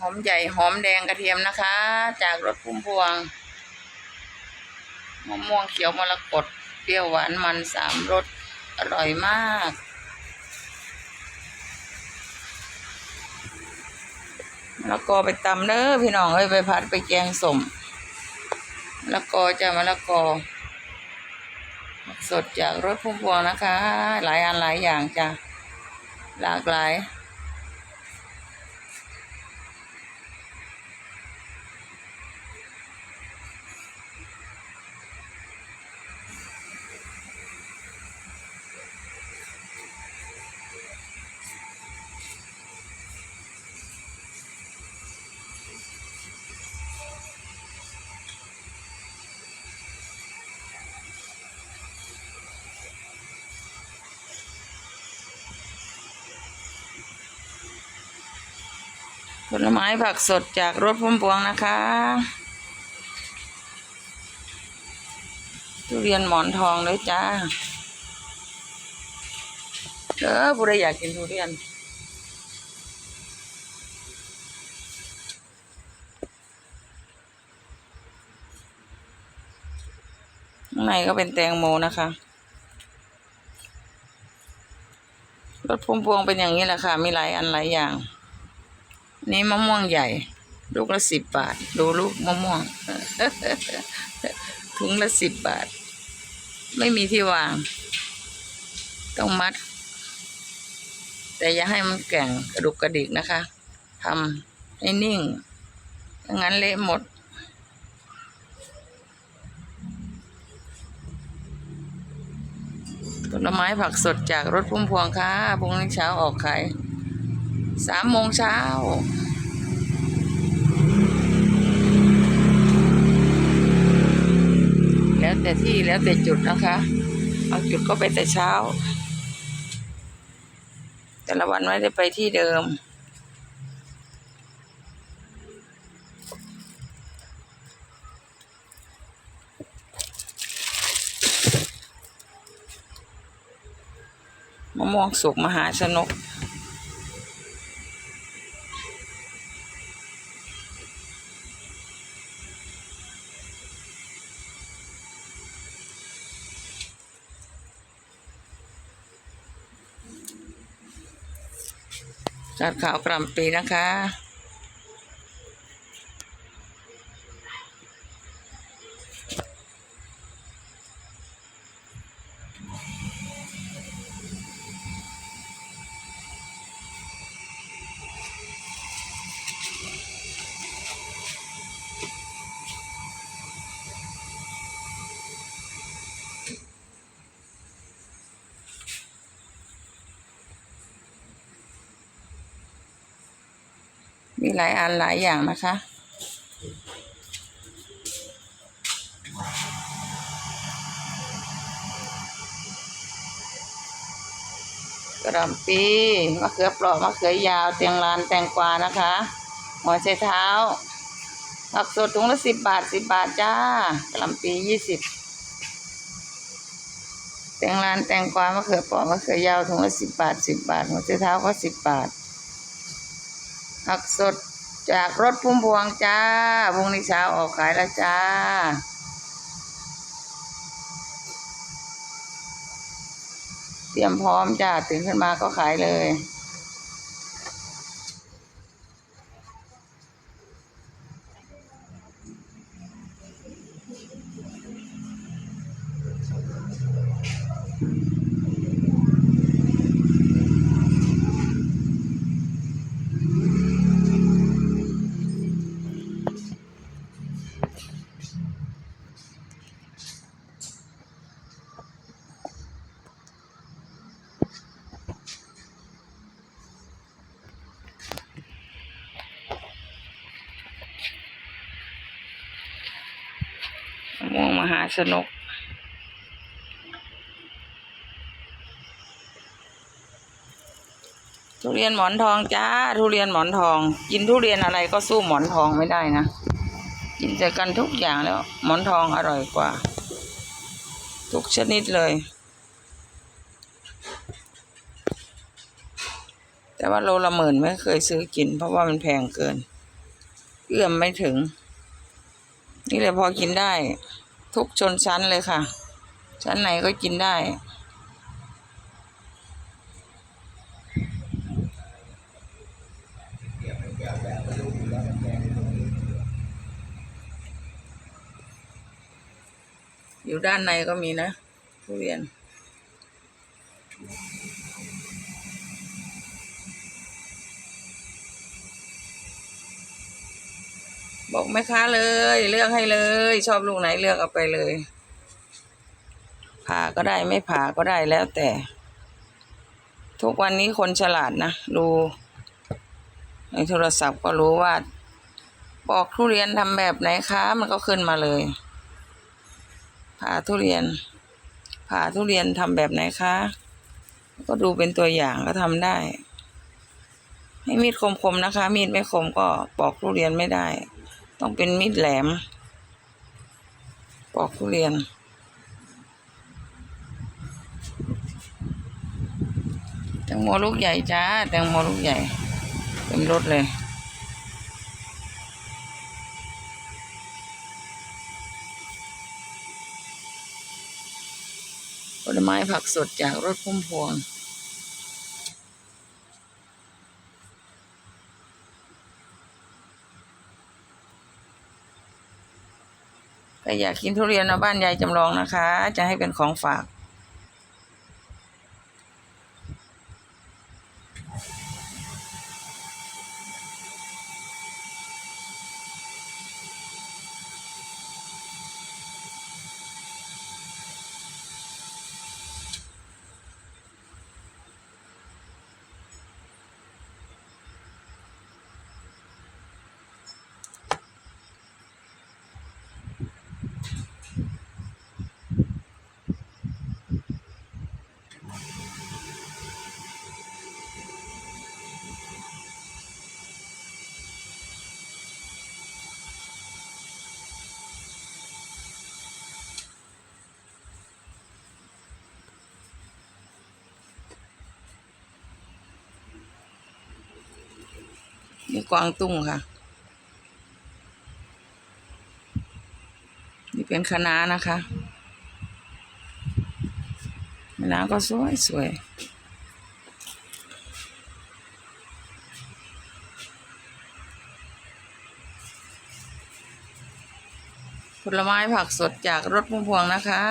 หอมใหญ่หอมแดงกระเทียมนะคะ จากรสพุ่มพวงมะม่วงเขียวมรกตเปรี้ยวหวานมันสามรสอร่อยมากมะละกอไปตำเด้อพี่น้องเอ้ยไปพัดไปแกงสมมะละกอจะมะละกอสดจากรถพุ่มพวงนะคะ หลายอันหลายอย่างจ้ะหลากหลาย ผลไม้ผักสดจากรถพุ่มพวงนะคะ ทุเรียนหมอนทองเลยจ้าเออผู้ใดอยากกินทุเรียน ข้างในก็เป็นแตงโมนะคะ รถพุ่มพวงเป็นอย่างนี้แหละค่ะ มีหลายอันหลายอย่าง นี่มะม่วงใหญ่ ลูกละสิบบาท ดูลูกมะม่วง ถุงละสิบบาท ไม่มีที่วาง ต้องมัด แต่อย่าให้มันแก่งกระดุกกระดิกนะคะทำให้นิ่งถ้างั้นเละหมดผลไม้ผักสดจากรถพุ่มพวงค่ะพรุ่งนี้เช้าออกขาย สามโมงเช้าแล้วแต่ที่แล้วแต่จุดนะคะ เอาจุดก็ไปแต่เช้า แต่ละวันไม่ได้ไปที่เดิม มะม่วงสุกมหาชนก จัดข่าวกรัมปีนะคะ มีหลายอันหลายอย่างนะคะ กระหลำปีมะเขือเปราะมะเขือยาว เตียงลานแตงกวานะคะหัวไชเท้าผักสดถุงละสิบบาทสิบบาทจ้ากระลำปียี่สิบแตงลานแตงกวามะเขือเปราะมะเขือยาวถุงละสิบบาทสิบบาทหัวไชเท้าก็สิบบาท ผักสดจากรถพุ่มพวงจ้าพรุ่งนี้เช้าออกขายแล้วจ้า เตรียมพร้อมจ้าตื่นขึ้นมาก็ขายเลย ม่วงมหาชนกทุเรียนหมอนทองจ้า ทุเรียนหมอนทอง กินทุเรียนอะไรก็สู้หมอนทองไม่ได้นะ กินแต่กันทุกอย่างแล้ว หมอนทองอร่อยกว่า ทุกชนิดเลย แต่ว่าโลละหมื่นไม่เคยซื้อกิน เพราะว่ามันแพงเกิน เอื้อมไม่ถึง นี่เลยพอกินได้ ทุกชนชั้นเลยค่ะ ชั้นไหนก็กินได้ อยู่ด้านในก็มีนะทุเรียน บอกแม่ค้าเลย เลือกให้เลย ชอบลูกไหนเลือกเอาไปเลย ผ่าก็ได้ไม่ผ่าก็ได้แล้วแต่ ทุกวันนี้คนฉลาดนะ ดูในโทรศัพท์ก็รู้ว่าบอกทุเรียนทำแบบไหนคะมันก็ขึ้นมาเลย ผ่าทุเรียน ผ่าทุเรียนทำแบบไหนคะ ก็ดูเป็นตัวอย่างก็ทำได้ ให้มีดคมๆนะคะ มีดไม่คมก็ปอกทุเรียนไม่ได้ ต้องเป็นมีดแหลม ปอกทุเรียน แตงโมลูกใหญ่จ้า แตงโมลูกใหญ่ เต็มรถเลยผลไม้ผักสดจากรถพุ่มพวง ใครอยากกินทุเรียนมาบ้านยายจำลองนะคะ จะให้เป็นของฝาก นี่กวางตุ้งค่ะ นี่เป็นคณะนะคะคะน้าก็สวยสวยผลไม้ผักสดจากรถพุ่มพวงนะคะ